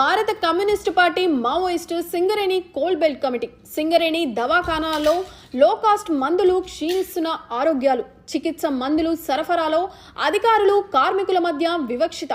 భారత communist party Maoist Singareni coal belt committee. Singareni దవాఖానాలో లో cost మందులు క్షీణిస్తున్న ఆరోగ్యాలు. చికిత్స మందులు సరఫరాలో అధికారులు కార్మికుల మధ్య వివక్షిత.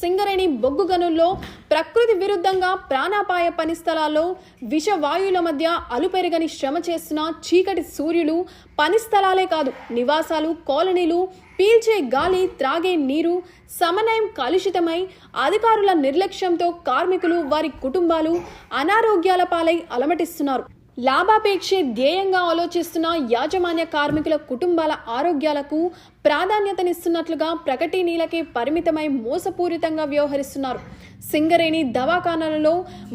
సింగరేణి బొగ్గు గనుల్లో ప్రకృతి విరుద్ధంగా ప్రాణాపాయ పని స్థలాల్లో విషవాయువుల మధ్య అలుపెరగని శ్రమ చేస్తున్న చీకటి సూర్యులు పని స్థలాలే కాదు నివాసాలు కాలనీలు పీల్చే గాలి త్రాగే నీరు సమన్వయం కలుషితమై అధికారుల నిర్లక్ష్యంతో కార్మికులు వారి కుటుంబాలు అనారోగ్యాల పాలై అలమటిస్తున్నారు. లాభాపేక్షే ధ్యేయంగా ఆలోచిస్తున్న యాజమాన్య కార్మికుల కుటుంబాల ఆరోగ్యాలకు ప్రాధాన్యతనిస్తున్నట్లుగా ప్రకటనీలకే పరిమితమై మోసపూరితంగా వ్యవహరిస్తున్నారు. సింగరేణి దవాఖానాలలో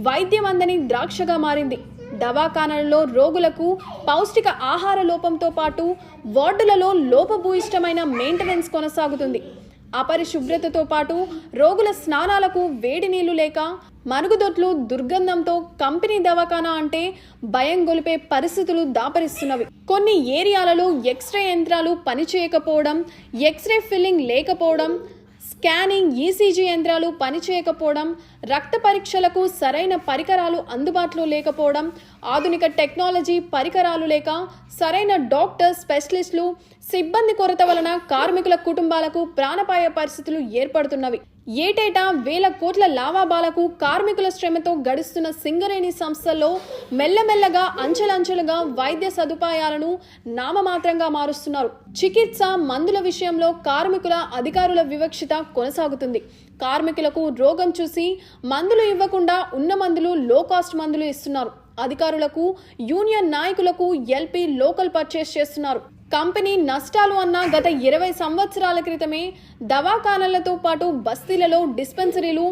వైద్యం అందని ద్రాక్షగా మారింది. దవాఖానాలలో రోగులకు పౌష్టిక ఆహార లోపంతో పాటు వార్డులలో లోపభూయిష్టమైన మెయింటెనెన్స్ కొనసాగుతుంది. అపరిశుభ్రతతో పాటు రోగుల స్నానాలకు వేడి నీళ్ళు లేక మరుగుదొడ్లు దుర్గంధంతో కంపెనీ దవాఖానా అంటే భయం గొలిపే పరిస్థితులు దాపరిస్తున్నవి. కొన్ని ఏరియాలలో ఎక్స్రే యంత్రాలు పనిచేయకపోవడం ఎక్స్రే ఫిల్లింగ్ లేకపోవడం స్కానింగ్ ఈసీజీ యంత్రాలు పనిచేయకపోవడం రక్త పరీక్షలకు సరైన పరికరాలు అందుబాటులో లేకపోవడం ఆధునిక టెక్నాలజీ పరికరాలు లేక సరైన డాక్టర్ స్పెషలిస్టులు సిబ్బంది కొరత వలన కార్మికుల కుటుంబాలకు ప్రాణపాయ పరిస్థితులు ఏర్పడుతున్నవి. ఏటేటా వేల కోట్ల లావాబాలకు కార్మికుల శ్రమతో గడుస్తున్న సింగరేణి సంస్థల్లో మెల్లమెల్లగా అంచెలంచెలుగా వైద్య సదుపాయాలను నామమాత్రంగా మారుస్తున్నారు. చికిత్స మందుల విషయంలో కార్మికుల అధికారుల వివక్షత కొనసాగుతుంది. కార్మికులకు రోగం చూసి మందులు ఇవ్వకుండా ఉన్న మందులు లో కాస్ట్ మందులు ఇస్తున్నారు. అధికారులకు యూనియన్ నాయకులకు ఎల్పి లోకల్ పర్చేస్ చేస్తున్నారు. కంపెనీ నష్టాలు అన్న గత ఇరవై సంవత్సరాల క్రితమే దవాఖానాలతో పాటు బస్తీలలో డిస్పెన్సరీలు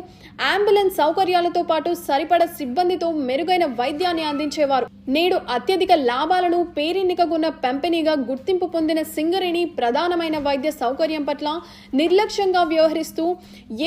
అంబులెన్స్ సౌకర్యాలతో పాటు సరిపడ సిబ్బందితో మెరుగైన వైద్యాన్ని అందించేవారు. నేడు అత్యధిక లాభాలను పేరెన్నికగున్న పెంపెనీగా గుర్తింపు పొందిన సింగరేణి ప్రధానమైన వైద్య సౌకర్యం పట్ల నిర్లక్ష్యంగా వ్యవహరిస్తూ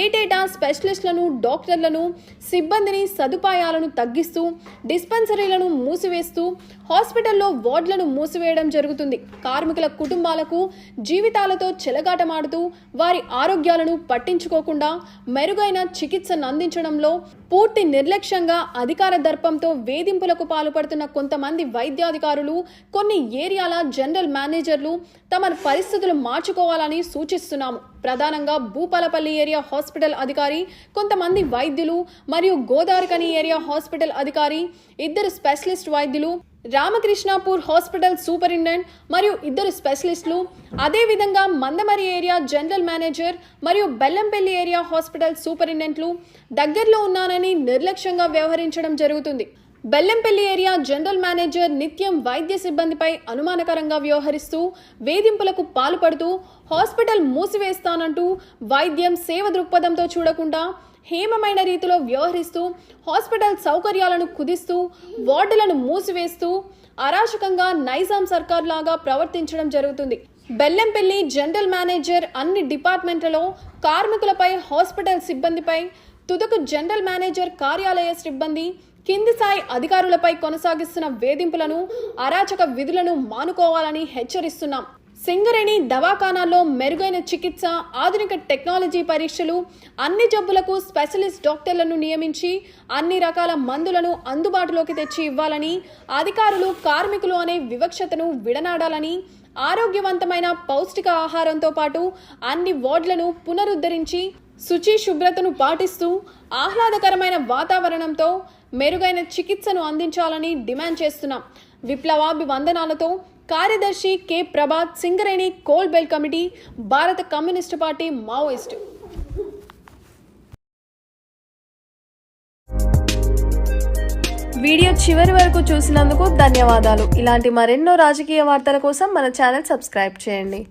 ఏటేటా స్పెషలిస్టులను డాక్టర్లను సిబ్బందిని సదుపాయాలను తగ్గిస్తూ డిస్పెన్సరీలను మూసివేస్తూ హాస్పిటల్లో వార్డులను మూసివేయడం జరుగుతుంది. కార్మికుల కుటుంబాలకు జీవితాలతో చెలగాటమాడుతూ వారి ఆరోగ్యాలను పట్టించుకోకుండా మెరుగైన చికిత్సను అందించడంలో పూర్తి నిర్లక్ష్యంగా అధికార దర్పంతో వేధింపులకు పాల్పడుతున్న కొంతమంది వైద్యాధికారులు కొన్ని ఏరియాల జనరల్ మేనేజర్లు తమ పరిస్థితులు మార్చుకోవాలని సూచిస్తున్నాము. ప్రధానంగా భూపాలపల్లి ఏరియా హాస్పిటల్ అధికారి కొంతమంది వైద్యులు మరియు గోదావరికని ఏరియా హాస్పిటల్ అధికారి ఇద్దరు స్పెషలిస్ట్ వైద్యులు రామకృష్ణాపూర్ హాస్పిటల్ సూపరింటెండెంట్ మరియు ఇద్దరు స్పెషలిస్టులు అదేవిధంగా మందమరి ఏరియా జనరల్ మేనేజర్ మరియు బెల్లంపల్లి ఏరియా హాస్పిటల్ సూపరింటెండెంట్లు దగ్గరలో ఉన్నానని నిర్లక్ష్యంగా వ్యవహరించడం జరుగుతుంది. బెల్లంపల్లి ఏరియా జనరల్ మేనేజర్ నిత్యం వైద్య సిబ్బందిపై అనుమానకరంగా వ్యవహరిస్తూ వేధింపులకు పాల్పడుతూ హాస్పిటల్ మూసివేస్తానంటూ వైద్యం సేవ దృక్పథంతో చూడకుండా హేమమైన రీతిలో వ్యవహరిస్తూ హాస్పిటల్ సౌకర్యాలను కుదిస్తూ వార్డులను మూసివేస్తూ అరాచకంగా నైజాం సర్కార్ లాగా ప్రవర్తించడం జరుగుతుంది. బెల్లంపల్లి జనరల్ మేనేజర్ అన్ని డిపార్ట్మెంట్లలో కార్మికులపై హాస్పిటల్ సిబ్బందిపై తుదకు జనరల్ మేనేజర్ కార్యాలయ సిబ్బంది కింది స్థాయి అధికారులపై కొనసాగిస్తున్న వేధింపులను అరాచక విధులను మానుకోవాలని హెచ్చరిస్తున్నాం. సింగరేణి దవాఖానాల్లో మెరుగైన చికిత్స ఆధునిక టెక్నాలజీ పరీక్షలు అన్ని జబ్బులకు స్పెషలిస్ట్ డాక్టర్లను నియమించి అన్ని రకాల మందులను అందుబాటులోకి తెచ్చి ఇవ్వాలని అధికారులు కార్మికులు అనే వివక్షతను విడనాడాలని ఆరోగ్యవంతమైన పౌష్టిక ఆహారంతో పాటు అన్ని వార్డులను పునరుద్ధరించి శుచి శుభ్రతను పాటిస్తూ ఆహ్లాదకరమైన వాతావరణంతో మెరుగైన చికిత్సను అందించాలని డిమాండ్ చేస్తున్నాం. విప్లవాభివందనాలతో కార్యదర్శి K. Prabhat Singareni coal belt committee భారత కమ్యూనిస్టు పార్టీ మావోయిస్టు. వీడియో చివరి వరకు చూసినందుకు ధన్యవాదాలు. ఇలాంటి మరెన్నో రాజకీయ వార్తల కోసం మన ఛానల్ సబ్స్క్రైబ్ చేయండి.